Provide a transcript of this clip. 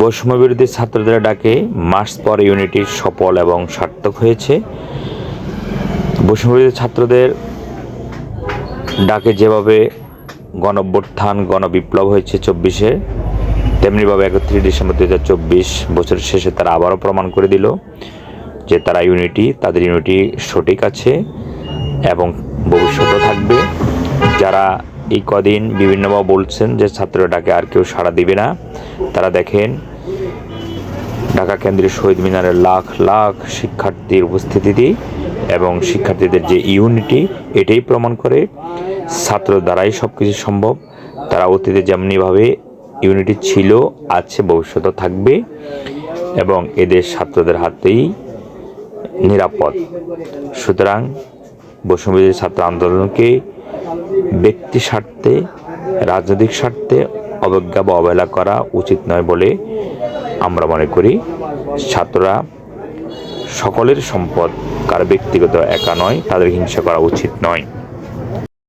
বৈষম্য বিরোধী ছাত্রদের ডাকে মাস পর ইউনিটি সফল এবং সার্থক হয়েছে। বৈষম্য বিরোধী ছাত্রদের ডাকে যেভাবে গণঅভ্যুত্থান গণবিপ্লব হয়েছে চব্বিশে, তেমনিভাবে একত্রিশ ডিসেম্বর দু হাজার চব্বিশ বছরের শেষে তারা আবারও প্রমাণ করে দিল যে তারা ইউনিটি, তাদের ইউনিটি সঠিক আছে এবং ভবিষ্যতেও থাকবে। যারা এই কদিন বিভিন্নভাবে বলছেন যে ছাত্ররা ডাকে আর কেউ সাড়া দিবে না। তারা দেখেন, ঢাকা কেন্দ্রীয় শহীদ মিনারের লাখ লাখ শিক্ষার্থীর উপস্থিতি এবং শিক্ষার্থীদের যে ইউনিটি, এটাই প্রমাণ করে ছাত্র দ্বারাই সব কিছু সম্ভব। তারা অতীতে যেমনিভাবে ইউনিটি ছিল, আছে ভবিষ্যতে থাকবে এবং এদের ছাত্রদের হাতেই নিরাপদ। সুতরাং বৈষম্যবিরোধী ছাত্র আন্দোলনকে ব্যক্তি স্বার্থে, রাজনৈতিক স্বার্থে অবজ্ঞা বা অবহেলা করা উচিত নয় বলে আমরা মনে করি। ছাত্ররা সকলের সম্পদ, কার ব্যক্তিগত একা নয়, তাদের হিংসা করা উচিত নয়।